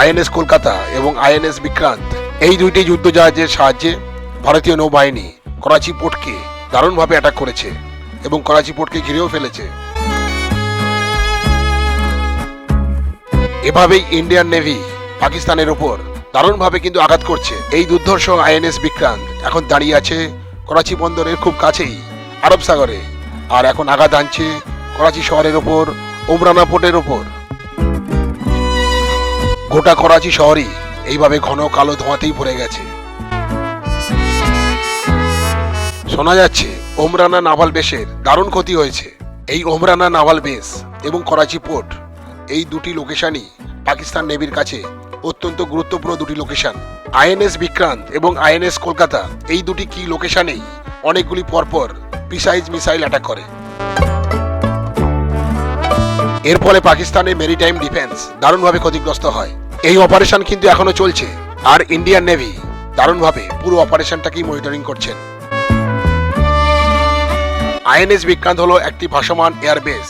INS Kolkata এবং INS Vikrant. এই দুইটি যুদ্ধজাহাজের সাহায্যে ভারতীয় নৌবাহিনী করাচি পোর্টকে দারুণভাবে অ্যাটাক করেছে এবং করাচি পোর্টকে ঘিরেও ফেলেছে। এভাবেই ইন্ডিয়ান নেভি পাকিস্তানের ওপর দারুণভাবে কিন্তু আঘাত করছে। এই দুর্ধর্ষ আইএনএস বিক্রান্ত এখন দাঁড়িয়ে আছে করাচি বন্দরের খুব কাছেই, আরব সাগরে। আর এখন আঘাত আনছে করাচি শহরের ওপর ওমরানা পোর্টের ওপর গোটা করাচি শহরই এইভাবে ঘন কালো ধোঁয়াতেই ভরে গেছে। শোনা যাচ্ছে, ওমরানা নাভাল বেসের দারুণ ক্ষতি হয়েছে। এই ওমরানা নাভাল বেস এবং করাচি পোর্ট, এই দুটি লোকেশনই পাকিস্তান নেভির কাছে অত্যন্ত গুরুত্বপূর্ণ দুটি লোকেশন। আইএনএস বিক্রান্ত এবং আইএনএস কলকাতা এই দুটি কি লোকেশনেই অনেকগুলি পরপর প্রিসাইজ মিসাইল অ্যাটাক করে। এর ফলে পাকিস্তানের মেরিটাইম ডিফেন্স দারুণভাবে ক্ষতিগ্রস্ত হয়। এই অপারেশন কিন্তু এখনও চলছে। আর ইন্ডিয়ান নেভি দারুণভাবে পুরো অপারেশনটাকেই মনিটরিং করছেন। আইএনএস বিক্রান্ত হলো একটি ভাসমান এয়ারবেস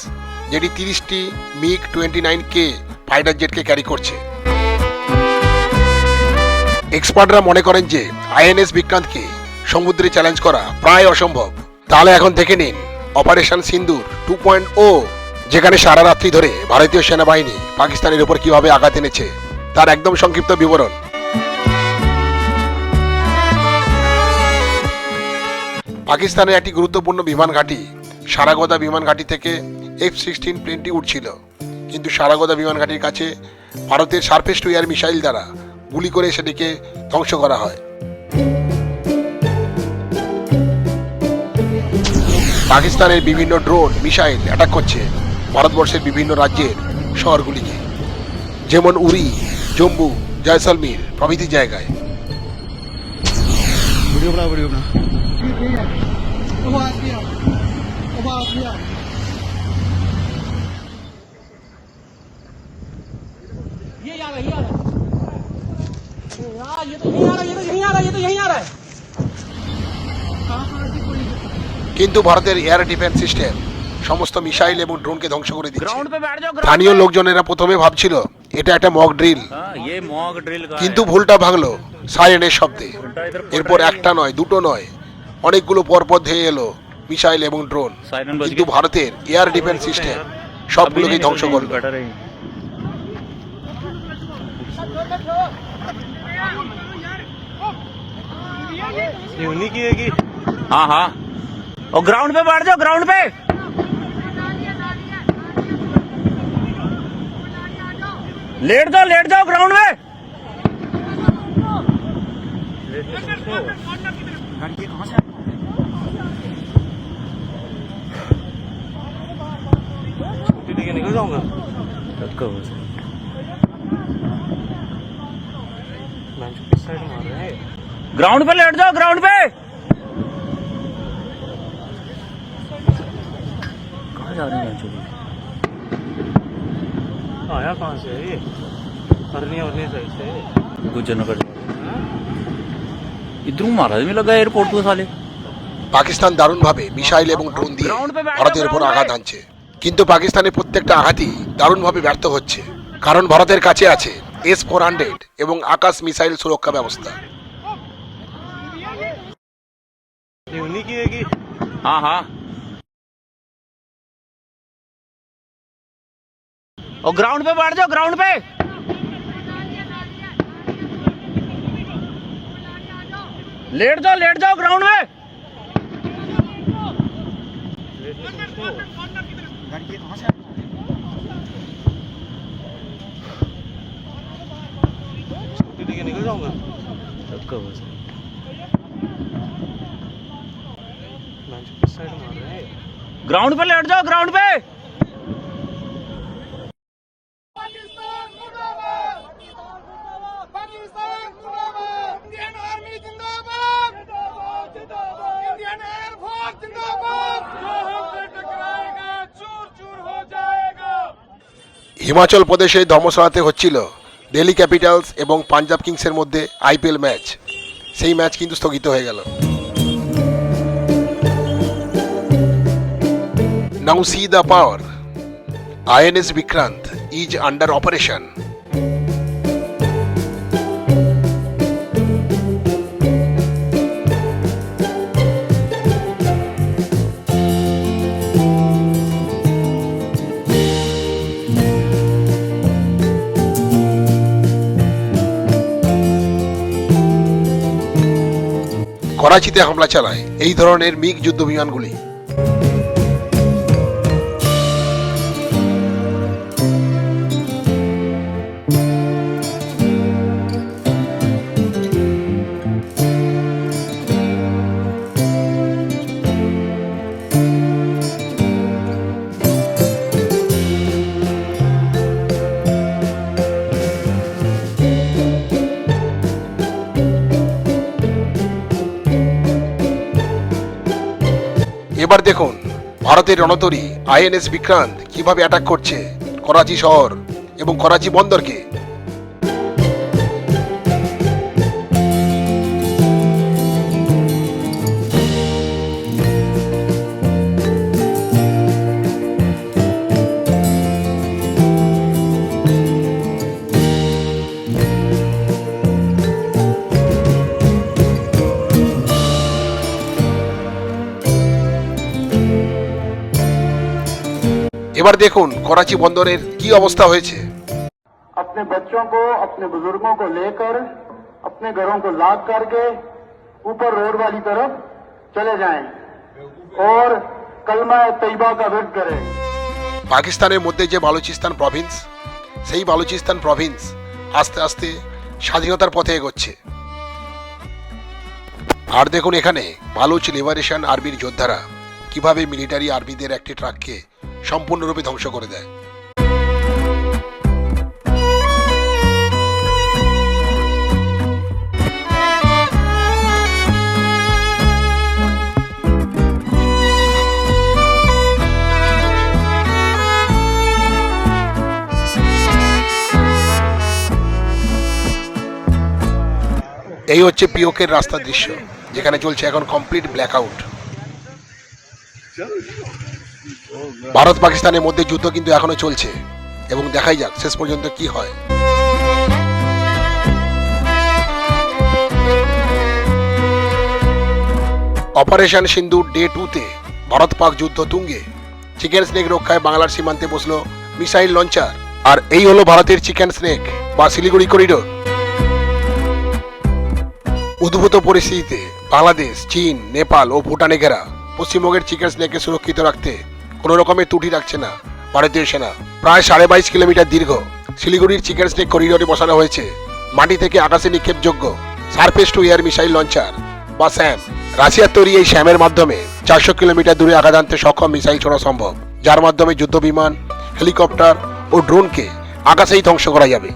যেটি তিরিশটি MiG twenty nine K fighter জেটকে carry করছে। এক্সপার্টরা মনে করেন যে আইএনএস বিক্রান্তকে সমুদ্রে চ্যালেঞ্জ করা প্রায় অসম্ভব। তাহলে এখন দেখে নিন operation Sindoor two point O যেখানে সারা রাত্রি ধরে ভারতীয় সেনাবাহিনী পাকিস্তানের উপর কীভাবে আঘাত এনেছে, তার একদম সংক্ষিপ্ত বিবরণ। পাকিস্তানের একটি গুরুত্বপূর্ণ বিমান ঘাঁটি, সারাগোদা বিমান ঘাঁটি থেকে এফ সিক্সটিন প্লেনটি উঠছিল। কিন্তু সারাগোদা বিমান ঘাঁটির কাছে ভারতের সার্ফেস টু এয়ার মিসাইল দ্বারা গুলি করে সেটিকে ধ্বংস করা হয়। পাকিস্তানের বিভিন্ন ড্রোন মিসাইল অ্যাটাক করছে। ভারতবর্ষের বিভিন্ন রাজ্যের শহরগুলিকে। যেমন উরি জম্মু জয়সলমীর প্রভৃতি জায়গায়। কিন্তু ভারতের এয়ার ডিফেন্স সিস্টেম সমস্ত মিসাইল এবং ড্রোনকে ধ্বংস করে দিচ্ছে ग्राउंड पे बैठ जाओ ग्राउंड স্থানীয় লোকজনেরা প্রথমে ভাবছিল এটা একটা মক ড্রিল हाँ ये मॉक ड्रिल का কিন্তু ভুলটা ভাঙলো সাইরেনের শব্দে এরপর একটা নয় দুটো নয় অনেকগুলো পরপর ধেয়ে এলো মিসাইল এবং ড্রোন সাইরেন বাজ কিন্তু গিয়ে- ভারতের এয়ার ডিফেন্স সিস্টেম সবগুলোকেই ধ্বংস করলো बेटर है ये उन्हीं की है कि हाँ हाँ और ग्राउंड पे बैठ जाओ ग्राउंड पे लेट जाओ लेट जाओ ग्राउंड में। जाऊँगा ग्राउंड पे लेट जाओ ग्राउंड पे। कहा जा रही है चोरी आया कहाँ से है ये अरनी अरनी साइड से गुजरनगर इधरों महाराज में लगा एयरपोर्ट को साले পাকিস্তান দারুণভাবে মিসাইল এবং ড্রোন দিয়ে Ground पे बैठ जाओ, ভারতের উপর ground আঘাত पे। আনছে কিন্তু পাকিস্তানের প্রত্যেকটা আঘাতই দারুণভাবে ব্যর্থ হচ্ছে কারণ ভারতের কাছে আছে এস ফোর হান্ড্রেড এবং আকাশ মিসাইল সুরক্ষা ব্যবস্থা ये उन्हीं की है कि हाँ और ग्राउंड पे बैठ जाओ ग्राउंड पे। लेट जाओ लेट जाओ ग्राउंड में। निकल जाऊँगा ग्राउंड पे लेट जाओ ग्राउंड पे। হিমাচল প্রদেশে ধর্মশালাতে হচ্ছিল দিল্লি ক্যাপিটালস এবং পাঞ্জাব কিংসের মধ্যে আইপিএল ম্যাচ। সেই ম্যাচ কিন্তু স্থগিত হয়ে গেল। Now see the power, INS Vikrant, is under operation. করাচিতে হামলা চালায়। এই ধরনের মিগ যুদ্ধ এবার দেখুন ভারতের রণতরী আইএনএস বিক্রান্ত কীভাবে অ্যাটাক করছে করাচি শহর এবং করাচি বন্দরকে। এবার দেখুন করাচি বন্দরের কি অবস্থা হয়েছে अपने बच्चों को अपने बुजुर्गों को लेकर अपने घरों को लाद करके ऊपर रोड वाली तरफ चले जाएं और कलमा तैयबा का विरद करें পাকিস্তানের মধ্যে যে বালুচিস্তান প্রভিন্স সেই বালুচিস্তান প্রভিন্স আস্তে আস্তে স্বাধীনতার পথে এগোচ্ছে আর দেখুন এখানে বালুচ লিবারেশন আর্মির যোদ্ধারা কিভাবে মিলিটারি আর্মিদের একটি ট্রাককে সম্পূর্ণরূপে ধ্বংস করে দেয়। এই হচ্ছে পিওকের রাস্তার দৃশ্য, যেখানে চলছে এখন কমপ্লিট ব্ল্যাক আউট ভারত পাকিস্তানের মধ্যে যুদ্ধ কিন্তু এখনও চলছে। এবং দেখাই যাক শেষ পর্যন্ত কি হয়। অপারেশন সিন্ধু ডে টুতে ভারত পাক যুদ্ধ তুঙ্গে। চিকেন স্নেক রক্ষায় বাংলার সীমান্তে বসল মিসাইল লঞ্চার। আর এই হলো ভারতের চিকেন স্নেক বা শিলিগুড়ি করিডোর। উদ্ভূত পরিস্থিতিতে বাংলাদেশ, চীন, নেপাল ও ভুটানে ঘেরা পশ্চিমবঙ্গের চিকেন স্নেককে সুরক্ষিত রাখতে কোনো রকমের ত্রুটি রাখছে না, ভারতীয় সেনা। প্রায় সাড়ে বাইশ কিলোমিটার দীর্ঘ, শিলিগুড়ির চিকেন স্নেক করিডোরে বসানো হয়েছে। মাটি থেকে আকাশে নিক্ষেপযোগ্য, surface to air missile launcher. বা স্যাম। রাশিয়ার তৈরি এই স্যামের মাধ্যমে চারশো কিলোমিটার দূরে আঘাত আনতে সক্ষম মিসাইল ছোড়া সম্ভব। যার মাধ্যমে যুদ্ধ বিমান হেলিকপ্টার ও ড্রোনকে আকাশেই ধ্বংস করা যাবে।